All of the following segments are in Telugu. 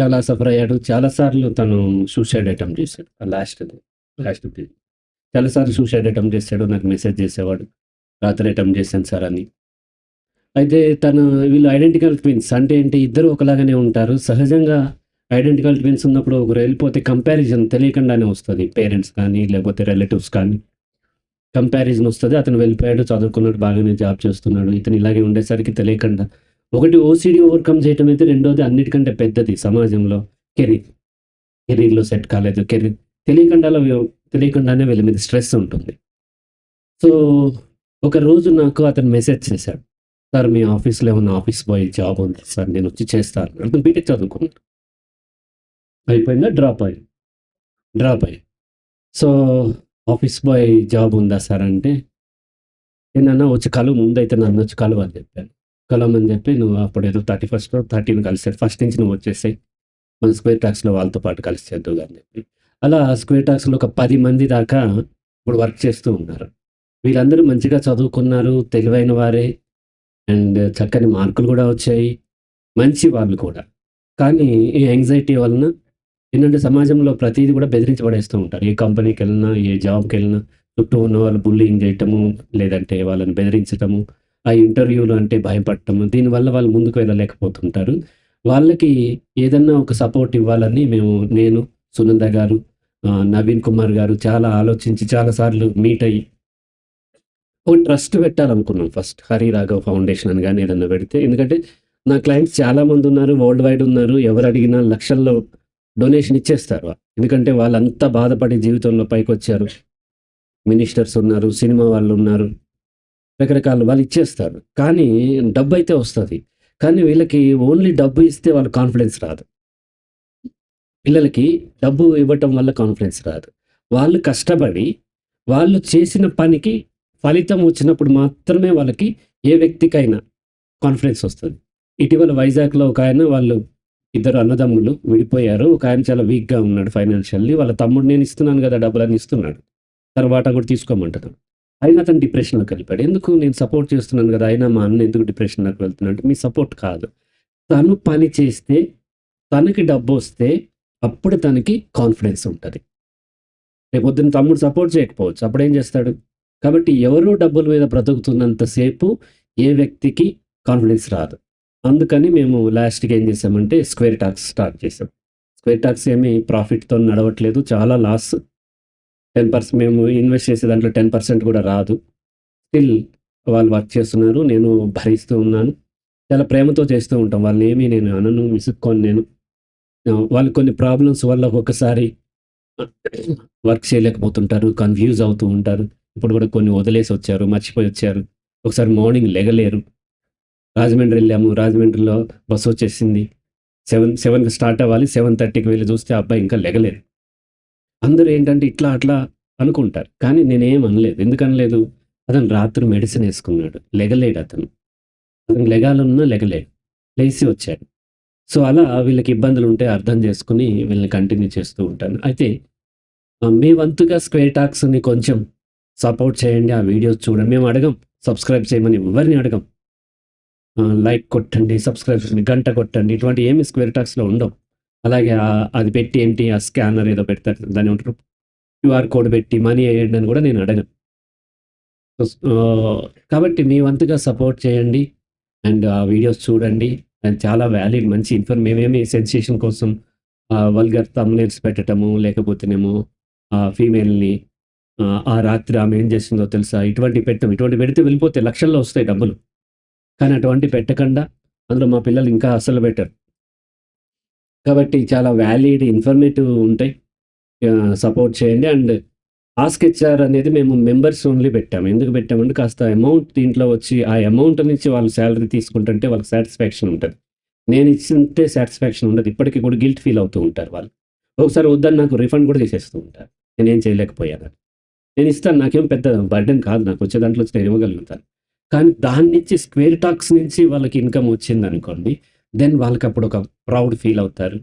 చాలా సఫర్ అయ్యాడు. చాలా సార్లు తను సూసైడ్ అటెంప్ట్ చేశాడు. లాస్ట్‌ది లాస్ట్ చాలా సార్లు సూసైడ్ అటెంప్ట్ చేశాడు. నాకు మెసేజ్ చేసేవాడు. రాత్రి అటెంప్ట్ చేశాను సార్ అని. అయితే తను వీళ్ళు ఐడెంటికల్ ట్విన్స్. అంటే ఏంటి ఇద్దరు ఒకలాగానే ఉంటారు. సహజంగా ఐడెంటికల్ ట్విన్స్ ఉన్నప్పుడు ఒకరు వెళ్ళిపోతే కంపారిజన్ తెలియకుండానే వస్తుంది పేరెంట్స్ కానీ, లేకపోతే రిలేటివ్స్ కానీ. కంపారిజన్ వస్తుంది అతను వెళ్ళిపోయాడు, చదువుకున్నాడు, బాగానే జాబ్ చేస్తున్నాడు. ఇతను ఇలాగే ఉండేసరికి తెలియకుండా ఒకటి ఓసీడీ ఓవర్‌కమ్ చేయటం అయితే రెండోది అన్నిటికంటే పెద్దది సమాజంలో కెరీర్. కెరీర్‌లో సెట్ కాలేదు. కెరీర్ తెలియకుండాలో తెలియకుండానే వీళ్ళ మీద స్ట్రెస్ ఉంటుంది. సో, ఒక రోజు నాకు అతను మెసేజ్ చేశాడు. సార్ మీ ఆఫీస్‌లో ఏమన్నా ఆఫీస్ బాయ్ జాబ్ ఉందా సార్? నేను వచ్చి చేస్తాను. అతను బీటెక్ చదువుకున్నాను అయిపోయిందా? డ్రాప్ అయ్యి డ్రాప్ అయ్యి సో, ఆఫీస్ బాయ్ జాబ్ ఉందా సార్ అంటే, నేనన్నా వచ్చి కలువు ముందైతే నన్నొచ్చి కలువు అని చెప్పాను. కలవమని చెప్పి నువ్వు అప్పుడు ఏదో థర్టీ ఫస్ట్ థర్టీన్ కలిసాడు. ఫస్ట్ నుంచి నువ్వు వచ్చేసాయి మన స్క్వేర్ టాక్స్‌లో వాళ్ళతో పాటు కలిసి చేద్దువు అని చెప్పి. అలా స్క్వేర్ టాక్స్‌లో ఒక పది మంది దాకా ఇప్పుడు వర్క్ చేస్తూ ఉన్నారు. వీళ్ళందరూ మంచిగా చదువుకున్నారు. తెలివైన వారే. అండ్ చక్కని మార్కులు కూడా వచ్చాయి. మంచి వాళ్ళు కూడా. కానీ ఈ యాంగ్జైటీ వలన ఏంటంటే సమాజంలో ప్రతిదీ కూడా బెదిరించి పడేస్తూ ఉంటారు. ఏ కంపెనీకి వెళ్ళినా ఏ జాబ్కి వెళ్ళినా చుట్టూ ఉన్నవాళ్ళు బుల్లింగ్ చేయటము, లేదంటే వాళ్ళని బెదిరించటము, ఆ ఇంటర్వ్యూలు అంటే భయపడటం దీనివల్ల వాళ్ళు ముందుకు వెళ్ళలేకపోతుంటారు. వాళ్ళకి ఏదన్నా ఒక సపోర్ట్ ఇవ్వాలని మేము నేను, సునంద గారు, నవీన్ కుమార్ గారు చాలా ఆలోచించి చాలా సార్లు మీట్ అయ్యి ఒక ట్రస్ట్ పెట్టాలనుకున్నాం ఫస్ట్. హరి రాఘవ్ ఫౌండేషన్ అని కానీ ఏదన్నా పెడితే ఎందుకంటే నా క్లయింట్స్ చాలా మంది ఉన్నారు. వరల్డ్ వైడ్ ఉన్నారు. ఎవరు అడిగినా లక్షల్లో డొనేషన్ ఇచ్చేస్తారు. ఎందుకంటే వాళ్ళంతా బాధపడి జీవితంలో పైకి వచ్చారు మినిస్టర్స్ ఉన్నారు. సినిమా వాళ్ళు ఉన్నారు. రకరకాలు వాళ్ళు ఇచ్చేస్తారు. కానీ డబ్బు అయితే వస్తుంది కానీ వీళ్ళకి ఓన్లీ డబ్బు ఇస్తే వాళ్ళ కాన్ఫిడెన్స్ రాదు. పిల్లలకి డబ్బు ఇవ్వటం వల్ల కాన్ఫిడెన్స్ రాదు. వాళ్ళు కష్టపడి వాళ్ళు చేసిన పనికి ఫలితం వచ్చినప్పుడు మాత్రమే వాళ్ళకి ఏ వ్యక్తికైనా కాన్ఫిడెన్స్ వస్తుంది ఇటీవల వైజాగ్‌లో ఒక ఆయన వాళ్ళు ఇద్దరు అన్నదమ్ములు విడిపోయారు. ఒక ఆయన చాలా వీక్‌గా ఉన్నాడు ఫైనాన్షియల్లీ. వాళ్ళ తమ్ముడు నేను ఇస్తున్నాను కదా! డబ్బులని ఇస్తున్నాడు. తర్వాత కూడా తీసుకోమంటున్నాడు. అయినా అతను డిప్రెషన్‌లోకి వెళ్ళిపోయాడు. ఎందుకు నేను సపోర్ట్ చేస్తున్నాను కదా! అయినా మా అన్న ఎందుకు డిప్రెషన్‌లోకి వెళ్తున్నాడు అంటే మీ సపోర్ట్ కాదు. తను పని చేస్తే తనకి డబ్బు వస్తే అప్పుడు తనకి కాన్ఫిడెన్స్ ఉంటుంది రేపు పొద్దున్న తమ్ముడు సపోర్ట్ చేయకపోవచ్చు. అప్పుడు ఏం చేస్తాడు? కాబట్టి ఎవరో డబ్బుల మీద బ్రతుకుతున్నంతసేపు ఏ వ్యక్తికి కాన్ఫిడెన్స్ రాదు. అందుకని మేము లాస్ట్‌కి ఏం చేసామంటే స్క్వేర్ టాక్స్ స్టార్ట్ చేసాం. స్క్వేర్ టాక్స్ ఏమి ప్రాఫిట్‌తో నడవట్లేదు. చాలా లాస్. 10% మేము ఇన్వెస్ట్ చేసే దాంట్లో 10% కూడా రాదు. స్టిల్ వాళ్ళు వర్క్ చేస్తున్నారు. నేను భరిస్తూ ఉన్నాను. చాలా ప్రేమతో చేస్తూ ఉంటాం. వాళ్ళని ఏమీ నేను అనను, విసుక్కోను నేను. వాళ్ళు కొన్ని ప్రాబ్లమ్స్ వల్ల ఒక్కొక్కసారి వర్క్ చేయలేకపోతుంటారు. కన్‌ఫ్యూజ్ అవుతూ ఉంటారు. ఇప్పుడు కూడా కొన్ని వదిలేసి వచ్చారు. మర్చిపోయి వచ్చారు. ఒకసారి మార్నింగ్ లెగలేరు. రాజమండ్రి వెళ్ళాము. రాజమండ్రిలో బస్సు వచ్చేసింది. 7, 7కి స్టార్ట్ అవ్వాలి. సెవెన్ థర్టీకి వెళ్ళి చూస్తే అబ్బాయి ఇంకా లెగలేదు. అందరూ ఏంటంటే ఇట్లా అట్లా అనుకుంటారు. కానీ నేనేం అనలేదు. ఎందుకనలేదు అతను రాత్రి మెడిసిన్ వేసుకున్నాడు లెగలేడు అతను. అతను లెగాలన్నా లెగలేడు. లేచి వచ్చాడు. సో, అలా వీళ్ళకి ఇబ్బందులు ఉంటే అర్థం చేసుకుని వీళ్ళని కంటిన్యూ చేస్తూ ఉంటాను. అయితే మీ వంతుగా స్క్వేర్ టాక్స్‌ని కొంచెం సపోర్ట్ చేయండి. ఆ వీడియోస్ చూడండి. మేము అడగం. సబ్స్క్రైబ్ చేయమని ఎవరిని అడగం. లైక్ కొట్టండి, సబ్స్క్రైబ్ చేయండి, గంట కొట్టండి. ఇటువంటి ఏమి స్క్వేర్ టాక్స్‌లో ఉండవు. అలాగే అది పెట్టి ఏంటి ఆ స్కానర్ ఏదో పెడతారు. దాన్నేమంటారు? క్యూఆర్ కోడ్ పెట్టి మనీ వేయండి అని కూడా నేను అడగను. కాబట్టి మీ వంతుగా సపోర్ట్ చేయండి. అండ్ ఆ వీడియోస్ చూడండి. అండ్ చాలా వాలిడ్ మంచి ఇన్ఫర్ మేమేమి సెన్సేషన్ కోసం వల్గర్ థంబ్‌నెయిల్స్ పెట్టడము లేకపోతేనేమో ఆ ఫీమేల్‌ని ఆ రాత్రి ఆమె ఏం చేసిందో తెలుసా? ఇటువంటి పెట్టం. ఇటువంటి పెడితే వెళ్ళిపోతే లక్షల్లో వస్తాయి డబ్బులు. కానీ అటువంటి పెట్టకుండా అందులో మా పిల్లలు ఇంకా అసలు పెట్టరు. కాబట్టి చాలా వ్యాలిడ్ ఇన్ఫర్మేటివ్ ఉంటాయి. సపోర్ట్ చేయండి. అండ్ ఆస్క్ హెచ్ఆర్ అనేది మేము మెంబర్స్ ఓన్లీ పెట్టాము. ఎందుకు పెట్టామంటే కాస్త అమౌంట్ దీంట్లో వచ్చి ఆ అమౌంట్ నుంచి వాళ్ళు శాలరీ తీసుకుంటుంటే వాళ్ళకి సాటిస్ఫాక్షన్ ఉంటుంది నేను ఇచ్చింటే సాటిస్ఫాక్షన్ ఉండదు. ఇప్పటికీ కూడా గిల్ట్ ఫీల్ అవుతూ ఉంటారు వాళ్ళు. ఒకసారి వద్దని నాకు రిఫండ్ కూడా చేసేస్తూ ఉంటారు. నేనేం చేయలేకపోయాను నేను ఇస్తాను. నాకేం పెద్ద బర్డెన్ కాదు. నాకు వచ్చే దాంట్లో వచ్చి నేను ఇవ్వగలుగుతాను. కానీ దాని నుంచి స్క్వేర్ టాక్స్ నుంచి వాళ్ళకి ఇన్‌కమ్ వచ్చిందనుకోండి. దెన్ వాళ్ళకి అప్పుడు ఒక ప్రౌడ్ ఫీల్ అవుతారు.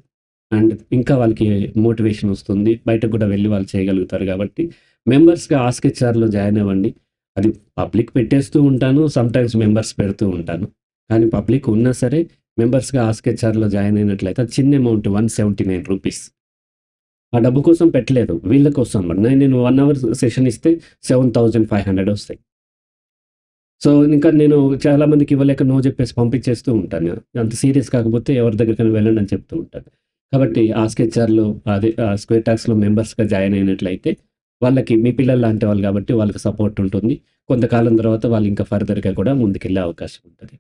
అండ్ ఇంకా వాళ్ళకి మోటివేషన్ వస్తుంది. బయటకు కూడా వెళ్ళి వాళ్ళు చేయగలుగుతారు కాబట్టి మెంబర్స్‌గా ఆస్కెచ్ఆర్లో జాయిన్ అవ్వండి. అది పబ్లిక్ పెట్టేస్తూ ఉంటాను. సమ్‌టైమ్స్ మెంబర్స్ పెడుతూ ఉంటాను. కానీ పబ్లిక్ ఉన్నా సరే మెంబర్స్‌గా ఆస్కెచ్ఆర్‌లో జాయిన్ అయినట్లయితే అది చిన్న amount one seventy nine rupees. ఆ డబ్బు కోసం పెట్టలేదు. వీళ్ళ కోసం నేను వన్ అవర్ సెషన్ ఇస్తే 7500 వస్తాయి. సో, ఇంకా నేను చాలా మందికి ఇవ్వలేక నో చెప్పేసి పంపించేస్తూ ఉంటాను. అంత సీరియస్ కాకపోతే ఎవరి దగ్గరికైనా వెళ్ళండి అని చెప్తూ ఉంటాను. కాబట్టి ఆ స్కెచ్ఆర్లో అదే స్క్వేర్ ట్యాక్స్లో మెంబర్స్‌గా జాయిన్ అయినట్లయితే వాళ్ళకి మీ పిల్లలు లాంటి వాళ్ళు కాబట్టి వాళ్ళకి సపోర్ట్ ఉంటుంది. కొంతకాలం తర్వాత వాళ్ళు ఇంకా ఫర్దర్‌గా కూడా ముందుకెళ్ళే అవకాశం ఉంటుంది